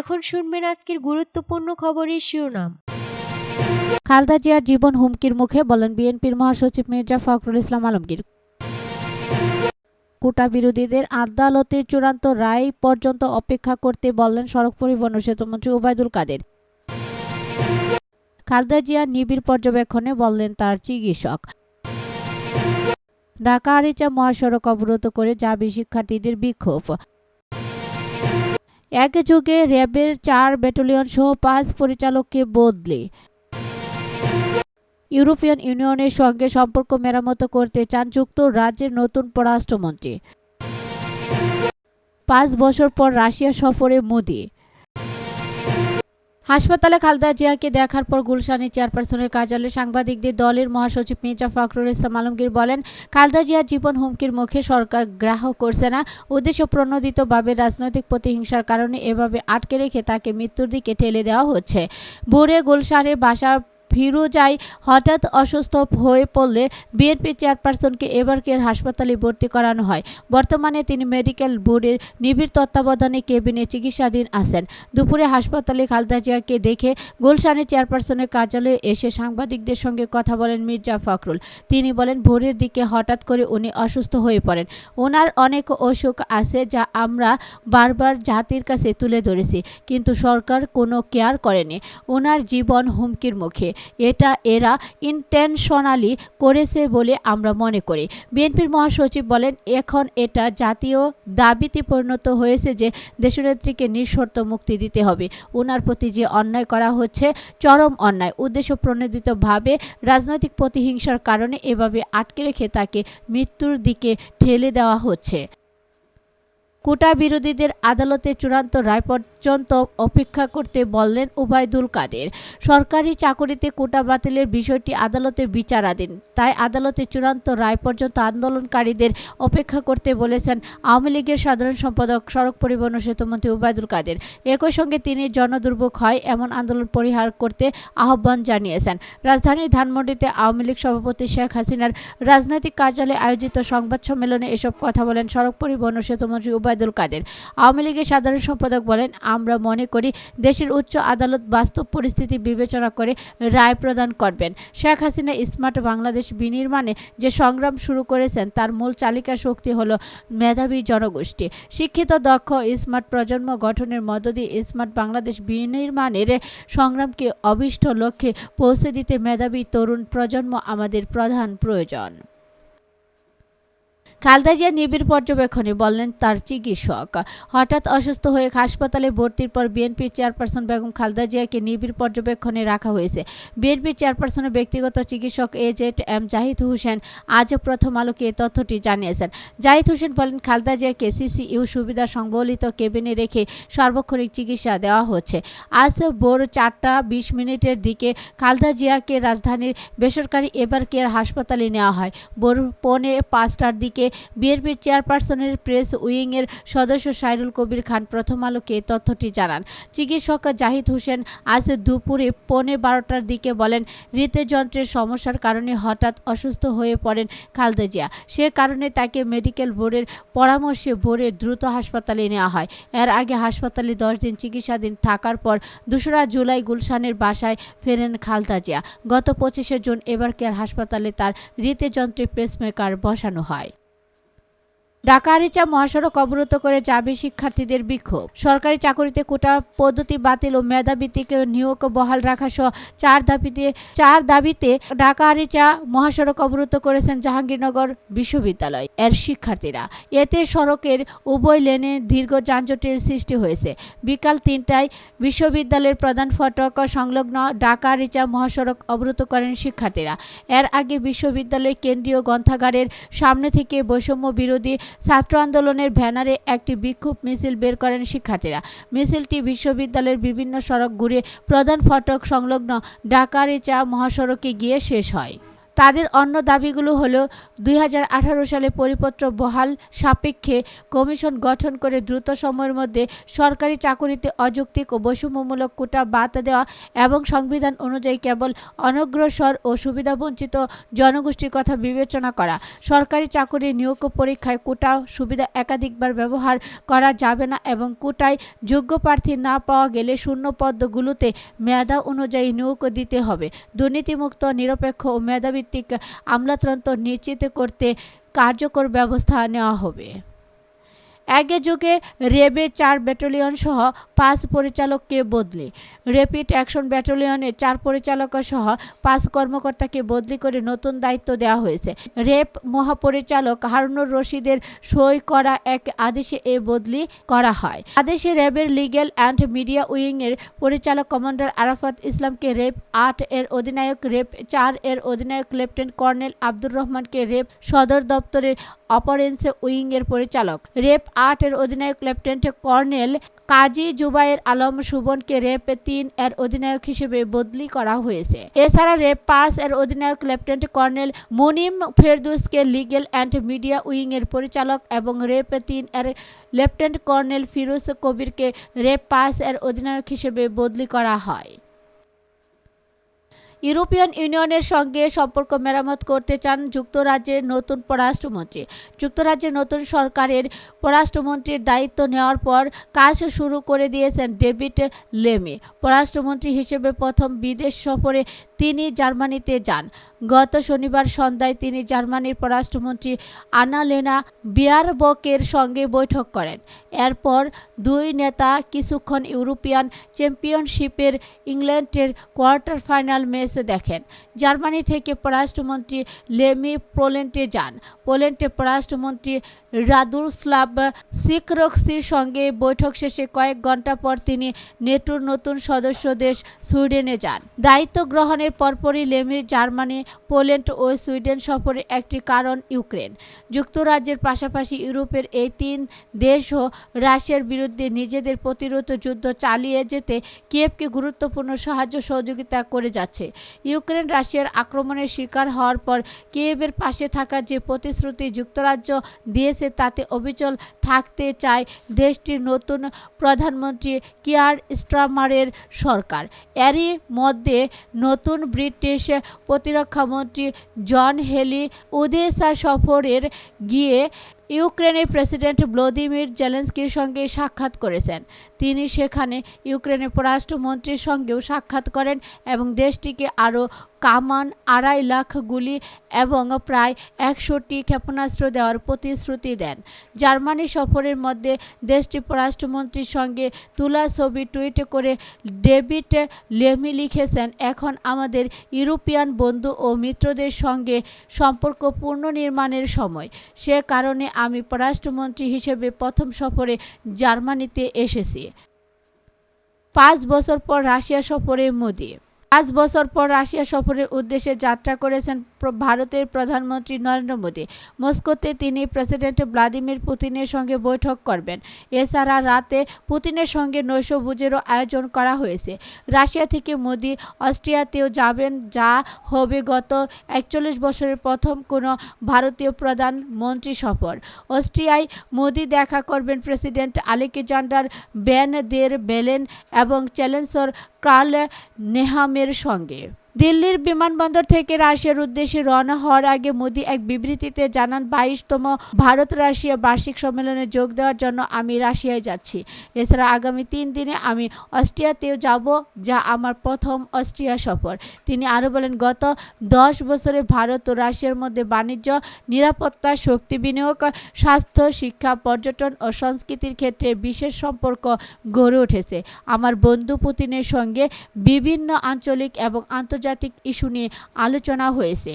এখন শুনবেন আজকের গুরুত্বপূর্ণ খবরের শিরোনাম। খালদা জিয়ার জীবন হুমকির মুখে বলেন বিএনপির মহাসচিব মির্জা ফখরুল ইসলাম আলমগীর। কোটা বিরোধীদের আদালতের চূড়ান্ত রায় পর্যন্ত অপেক্ষা করতে বললেন সড়ক পরিবহন ও সেতুমন্ত্রী ওবায়দুল কাদের। খালদা জিয়া নিবিড় পর্যবেক্ষণে বললেন তার চিকিৎসক। ঢাকা আরিচা মহাসড়ক অবরোধ করে জাবি শিক্ষার্থীদের বিক্ষোভ। এক যুগে র্যাবের চার ব্যাটালিয়ন সহ পাঁচ পরিচালককে বদলে। ইউরোপিয়ান ইউনিয়নের সঙ্গে সম্পর্ক মেরামত করতে চান যুক্ত রাজ্যের নতুন পররাষ্ট্রমন্ত্রী। পাঁচ বছর পর রাশিয়া সফরে মোদি। হাসপাতালে খালদা জিয়াকে দেখার পর গুলশানের চেয়ারপারসনের কার্যালয়ে সাংবাদিকদের দলের মহাসচিব মির্জা ফখরুল ইসলাম আলমগীর বলেন, খালদা জিয়ার জীবন হুমকির মুখে সরকার গ্রাহক করছে না। উদ্দেশ্য প্রণোদিতভাবে রাজনৈতিক প্রতিহিংসার কারণে এভাবে আটকে রেখে তাকে মৃত্যুর দিকে ঠেলে দেওয়া হচ্ছে। ভোরে গুলশানে বাসা ফিরোজাই হঠাৎ অসুস্থ হয়ে পড়লে বিএনপি চেয়ারপারসনকে এবার কেয়ার হাসপাতালে ভর্তি করানো হয়। বর্তমানে তিনি মেডিকেল বোর্ডের নিবিড় তত্ত্বাবধানে কেবিনে চিকিৎসাধীন আছেন। দুপুরে হাসপাতালে খালদা জিয়াকে দেখে গুলশানের চেয়ারপারসনের কার্যালয়ে এসে সাংবাদিকদের সঙ্গে কথা বলেন মির্জা ফখরুল। তিনি বলেন, ভোরের দিকে হঠাৎ করে উনি অসুস্থ হয়ে পড়েন। ওনার অনেক অসুখ আছে যা আমরা বারবার জাতির কাছে তুলে ধরেছি, কিন্তু সরকার কোনো কেয়ার করেনি। ওনার জীবন হুমকির মুখে। এটা এরা ইন্টেনশনালি করেছে বলে আমরা মনে করি। বিএনপির মহাসচিব বলেন, এখন এটা জাতীয় দাবিতে পরিণত হয়েছে যে দেশনেত্রীকে নিঃশর্ত মুক্তি দিতে হবে। ওনার প্রতি যে অন্যায় করা হচ্ছে, চরম অন্যায়। উদ্দেশ্য প্রণোদিতভাবে রাজনৈতিক প্রতিহিংসার কারণে এভাবে আটকে রেখে তাকে মৃত্যুর দিকে ঠেলে দেওয়া হচ্ছে। কোটা বিরোধীদের আদালতে চূড়ান্ত রায় পর্যন্ত অপেক্ষা করতে বললেন উবায়দুল কাদের। সরকারি চাকরিতে কোটা বাতিলের বিষয়টি আদালতে বিচারাধীন। তাই আদালতে চূড়ান্ত রায় পর্যন্ত আন্দোলনকারীদের অপেক্ষা করতে বলেছেন আওয়ামী লীগের সাধারণ সম্পাদক সড়ক পরিবহন সেতুমন্ত্রী উবায়দুল কাদের। একই সঙ্গে তিনি জনদুর্ভোগ হয় এমন আন্দোলন পরিহার করতে আহ্বান জানিয়েছেন। রাজধানীর ধানমন্ডিতে আওয়ামী লীগ সভাপতি শেখ হাসিনার রাজনৈতিক কার্যালয়ে আয়োজিত সংবাদ সম্মেলনে এসব কথা বলেন সড়ক পরিবহন সেতুমন্ত্রী ওবায়দুল কাদের। আওয়ামী লীগের সাধারণ সম্পাদক বলেন, আমরা মনে করি দেশের উচ্চ আদালত বাস্তব পরিস্থিতি বিবেচনা করে রায় প্রদান করবেন। শেখ হাসিনা স্মার্ট বাংলাদেশ বিনির্মাণে যে সংগ্রাম শুরু করেছেন, তার মূল চালিকা শক্তি হল মেধাবী জনগোষ্ঠী। শিক্ষিত, দক্ষ, স্মার্ট প্রজন্ম গঠনের মধ্য দিয়ে স্মার্ট বাংলাদেশ বিনির্মাণের সংগ্রামকে অভিষ্ট লক্ষ্যে পৌঁছে দিতে মেধাবী তরুণ প্রজন্ম আমাদের প্রধান প্রয়োজন। খালদা জিয়া নিবিড় পর্যবেক্ষণে বললেন তার চিকিৎসক। হঠাৎ অসুস্থ হয়ে হাসপাতালে ভর্তির পর বিএনপির চেয়ারপারসন বেগম খালদা জিয়াকে নিবিড় পর্যবেক্ষণে রাখা হয়েছে। বিএনপির চেয়ারপারসনের ব্যক্তিগত চিকিৎসক এজেড এম জাহিদ হোসেন আজ প্রথম আলোকে এ তথ্যটি জানিয়েছেন। জাহিদ হোসেন বলেন খালদা জিয়াকে সিসিইউ সুবিধা সংবলিত কেবিনে রেখে সার্বক্ষণিক চিকিৎসা দেওয়া হচ্ছে। আজ ভোর চারটা বিশ মিনিটের দিকে খালদা জিয়াকে রাজধানীর বেসরকারি এবার কেয়ার হাসপাতালে নেওয়া হয়। ভোর পৌনে পাঁচটার দিকে বিএনপির চেয়ারপারসনের প্রেস উইংয়ের সদস্য সাইরুল কবির খান প্রথম আলোকে তথ্যটি জানান। চিকিৎসক জাহিদ হোসেন আজ দুপুরে পৌনে বারোটার দিকে বলেন হৃদযন্ত্রের সমস্যার কারণে হঠাৎ অসুস্থ হয়ে পড়েন খালদা জিয়া সে কারণে তাকে মেডিকেল বোর্ডের পরামর্শে ভোরে দ্রুত হাসপাতালে নেওয়া হয়। এর আগে হাসপাতালে দশ দিন চিকিৎসাধীন থাকার পর দোসরা জুলাই গুলশানের বাসায় ফেরেন খালদা জিয়া গত পঁচিশে জুন এবার কেয়ার হাসপাতালে তার হৃদযন্ত্রে পেসমেকার বসানো হয়। ঢাকা আরিচা মহাসড়ক অবরোধ করে যাবে শিক্ষার্থীদের বিক্ষোভ। সরকারি চাকরিতে কোটা পদ্ধতি বাতিল ও মেধাভিত্তিক নিয়োগ বহাল রাখা সহ চার দাবিতে চার দাবিতে ঢাকা আরিচা মহাসড়ক অবরোধ করেছেন জাহাঙ্গীরনগর বিশ্ববিদ্যালয় এর শিক্ষার্থীরা। এতে সড়কের উভয় লেনে দীর্ঘ যানজটের সৃষ্টি হয়েছে। বিকাল তিনটায় বিশ্ববিদ্যালয়ের প্রধান ফটক সংলগ্ন ঢাকা আরিচা মহাসড়ক অবরোধ করেন শিক্ষার্থীরা। এর আগে বিশ্ববিদ্যালয় কেন্দ্রীয় গ্রন্থাগারের সামনে থেকে বৈষম্য বিরোধী ছাত্র আন্দোলনের ব্যানারে একটি বিক্ষোভ মিছিল বের করেন শিক্ষার্থীরা। মিছিলটি বিশ্ববিদ্যালয়ের বিভিন্ন সড়ক ঘুরে প্রধান ফটক সংলগ্ন ঢাকারিচা মহাসড়কে গিয়ে শেষ হয়। তাদের অন্য দাবিগুলো হলো, দুই হাজার আঠারো সালে পরিপত্র বহাল সাপেক্ষে কমিশন গঠন করে দ্রুত সময়ের মধ্যে সরকারি চাকুরিতে অযৌক্তিক ও বৈষম্যমূলক কোটা বাদ দেওয়া এবং সংবিধান অনুযায়ী কেবল অনগ্রসর ও সুবিধাবঞ্চিত জনগোষ্ঠীর কথা বিবেচনা করা। সরকারি চাকুরি নিয়োগ পরীক্ষায় কোটা সুবিধা একাধিকবার ব্যবহার করা যাবে না এবং কোটায় যোগ্য প্রার্থী না পাওয়া গেলে শূন্য পদগুলোতে মেধা অনুযায়ী নিয়োগ দিতে হবে। দুর্নীতিমুক্ত, নিরপেক্ষ ও মেধাভিত্তিক আমলাতন্ত্র নিশ্চিত করতে কার্যকর ব্যবস্থা নেওয়া হবে। একই যুগে রেবে চার ব্যাটালিয়ন সহ পাঁচ পরিচালককে বদলি। র্যাপিড অ্যাকশন ব্যাটালিয়নের চার পরিচালক সহ পাঁচ কর্মকর্তাকে বদলি করে নতুন দায়িত্ব দেওয়া হয়েছে। রেপ মহাপরিচালক হারুনুর রশিদের সই করা এক আদেশে এ বদলি করা হয়। আদেশে র্যাবের লিগ্যাল অ্যান্ড মিডিয়া উইংয়ের পরিচালক কমান্ডার আরাফাত ইসলামকে রেপ আট এর অধিনায়ক, রেপ চার এর অধিনায়ক লেফটেন্যান্ট কর্নেল আব্দুর রহমানকে রেপ সদর দপ্তরের অপারেন্স উইংয়ের পরিচালক। রেপ আট এর অধিনায়ক লেফটেন্যান্ট কর্নেল কাজী জুবাইর আলম সুবনকে রেপ তিন এর অধিনায়ক হিসেবে বদলি করা হয়েছে। এছাড়া রেপ পাঁচ এর অধিনায়ক লেফটেন্যান্ট কর্নেল মুনিম ফেরদুসকে লিগেল অ্যান্ড মিডিয়া উইং এর পরিচালক এবং রেপ তিন এর লেফটেন্যান্ট কর্নেল ফিরোজ কবিরকে রেপ পাঁচ এর অধিনায়ক হিসেবে বদলি করা হয়। ইউরোপিয়ান ইউনিয়নের সঙ্গে সম্পর্ক মেরামত করতে চান যুক্তরাজ্যের নতুন পররাষ্ট্রমন্ত্রী। যুক্তরাজ্যের নতুন সরকারের পররাষ্ট্রমন্ত্রীর দায়িত্ব নেওয়ার পর কাজ শুরু করে দিয়েছেন ডেভিড লেমি, পররাষ্ট্রমন্ত্রী হিসেবে প্রথম বিদেশ সফরে তিনি জার্মানিতে যান। গত শনিবার সন্ধ্যায় তিনি জার্মানির পররাষ্ট্রমন্ত্রী আনালেনা বিয়ারবকের সঙ্গে বৈঠক করেন। এরপর দুই নেতা কিছুক্ষণ ইউরোপিয়ান চ্যাম্পিয়নশিপের ইংল্যান্ডের কোয়ার্টার ফাইনাল ম্যাচ দেখেন। জার্মানি থেকে পররাষ্ট্রমন্ত্রী লেমি পোল্যান্ডে যান। পোল্যান্ডে পররাষ্ট্রমন্ত্রী রাদুরস্লাভ সিকরক্সির সঙ্গে বৈঠক শেষে কয়েক ঘণ্টা পর তিনি নেটোর নতুন সদস্য দেশ সুইডেনে যান। দায়িত্ব গ্রহণের পরপরই লেমির জার্মানি, পোল্যান্ড ও সুইডেন সফরের একটি কারণ ইউক্রেন। যুক্তরাজ্যের পাশাপাশি ইউরোপের এই তিন দেশও রাশিয়ার বিরুদ্ধে নিজেদের প্রতিরোধ যুদ্ধ চালিয়ে যেতে কিয়েভকে গুরুত্বপূর্ণ সাহায্য সহযোগিতা করে যাচ্ছে। ইউক্রেন রাশিয়ার আক্রমণের শিকার হওয়ার পর কিয়েভের পাশে থাকার যে প্রতিশ্রুতি যুক্তরাজ্য দিয়েছে তাতে অবিচল থাকতে চায় দেশটির নতুন প্রধানমন্ত্রী কিয়ার স্ট্রামারের সরকার। এরই মধ্যে নতুন ব্রিটিশ প্রতিরক্ষামন্ত্রী জন হেলি উদেসা সফরের গিয়ে ইউক্রেনের প্রেসিডেন্ট ভ্লাদিমির জেলেন্সকির সঙ্গে সাক্ষাৎ করেছেন। তিনি সেখানে ইউক্রেনের পররাষ্ট্রমন্ত্রীর সঙ্গেও সাক্ষাৎ করেন এবং দেশটিকে আরও কামান আড়াই লাখ গুলি এবং প্রায় একশোটি ক্ষেপণাস্ত্র দেওয়ার প্রতিশ্রুতি দেন। জার্মানি সফরের মধ্যে দেশটির পররাষ্ট্রমন্ত্রীর সঙ্গে তোলা ছবি টুইট করে ডেভিড লেমি লিখেছেন, এখন আমাদের ইউরোপিয়ান বন্ধু ও মিত্রদের সঙ্গে সম্পর্ক পুনর্নির্মাণের সময়। সে কারণে আমি পররাষ্ট্রমন্ত্রী হিসেবে প্রথম সফরে জার্মানিতে এসেছি। পাঁচ বছর পর রাশিয়া সফরে মোদি। পাঁচ বছর পর রাশিয়া সফরের উদ্দেশ্যে যাত্রা করেছেন ভারতের প্রধানমন্ত্রী নরেন্দ্র মোদী। মস্কোতে তিনি প্রেসিডেন্ট ভ্লাদিমির পুতিনের সঙ্গে বৈঠক করবেন। এছাড়া রাতে পুতিনের সঙ্গে নৈশভোজেরও আয়োজন করা হয়েছে। রাশিয়া থেকে মোদি অস্ট্রিয়াতেও যাবেন, যা হবে গত একচল্লিশ বছরের প্রথম কোনো ভারতীয় প্রধানমন্ত্রী সফর। অস্ট্রিয়ায় মোদি দেখা করবেন president Alexander Van der Bellen এবং চ্যালেঞ্জর কার্ল নেহামের সঙ্গে। দিল্লির বিমানবন্দর থেকে রাশিয়ার উদ্দেশ্যে রওনা হওয়ার আগে মোদি এক বিবৃতিতে জানান, বাইশতম ভারত রাশিয়া বার্ষিক সম্মেলনে যোগ দেওয়ার জন্য আমি রাশিয়ায় যাচ্ছি। এছাড়া আগামী তিন দিনে আমি অস্ট্রিয়াতেও যাব, যা আমার প্রথম অস্ট্রিয়া সফর। তিনি আরও বলেন, গত দশ বছরে ভারত ও রাশিয়ার মধ্যে বাণিজ্য, নিরাপত্তা, শক্তি বিনিয়োগ, স্বাস্থ্য, শিক্ষা, পর্যটন ও সংস্কৃতির ক্ষেত্রে বিশেষ সম্পর্ক গড়ে উঠেছে। আমার বন্ধু পুতিনের সঙ্গে বিভিন্ন আঞ্চলিক এবং আন্তর্জাতিক ইস্যু নিয়ে আলোচনা হয়েছে।